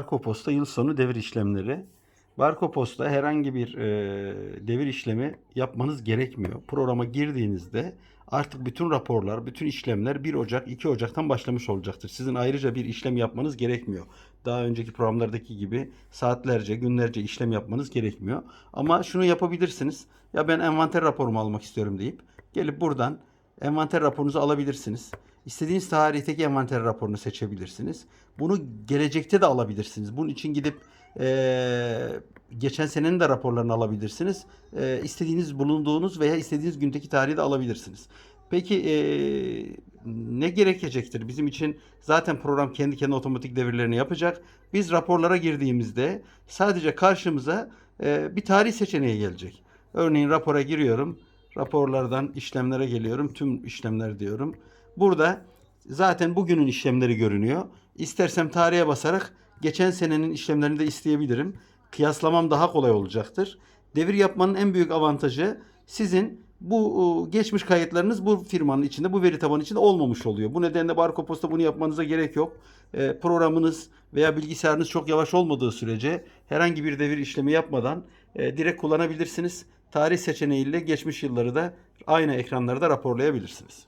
Barkoposta yıl sonu devir işlemleri. Barkoposta herhangi bir e, devir işlemi yapmanız gerekmiyor. Programa girdiğinizde artık bütün raporlar, bütün işlemler 1 Ocak, 2 Ocak'tan başlamış olacaktır. Sizin ayrıca bir işlem yapmanız gerekmiyor. Daha önceki programlardaki gibi saatlerce, günlerce işlem yapmanız gerekmiyor. Ama şunu yapabilirsiniz. Ya ben envanter raporumu almak istiyorum deyip gelip buradan envanter raporunuzu alabilirsiniz. İstediğiniz tarihteki envanter raporunu seçebilirsiniz. Bunu gelecekte de alabilirsiniz. Bunun için gidip eee, geçen senenin de raporlarını alabilirsiniz. Eee istediğiniz bulunduğunuz veya istediğiniz gündeki tarihi de alabilirsiniz. Peki eee, ne gerekecektir? Bizim için zaten program kendi kendine otomatik devirlerini yapacak. Biz raporlara girdiğimizde sadece karşımıza eee, bir tarih seçeneği gelecek. Örneğin rapora giriyorum. Raporlardan işlemlere geliyorum. Tüm işlemler diyorum. Burada zaten bugünün işlemleri görünüyor. İstersem tarihe basarak geçen senenin işlemlerini de isteyebilirim. Kıyaslamam daha kolay olacaktır. Devir yapmanın en büyük avantajı sizin bu e, geçmiş kayıtlarınız bu firmanın içinde, bu veri tabanı içinde olmamış oluyor. Bu nedenle Barkopos'ta bunu yapmanıza gerek yok. E, Programınız veya bilgisayarınız çok yavaş olmadığı sürece herhangi bir devir işlemi yapmadan e, direkt kullanabilirsiniz. Tarih seçeneğiyle geçmiş yılları da aynı ekranlarda raporlayabilirsiniz.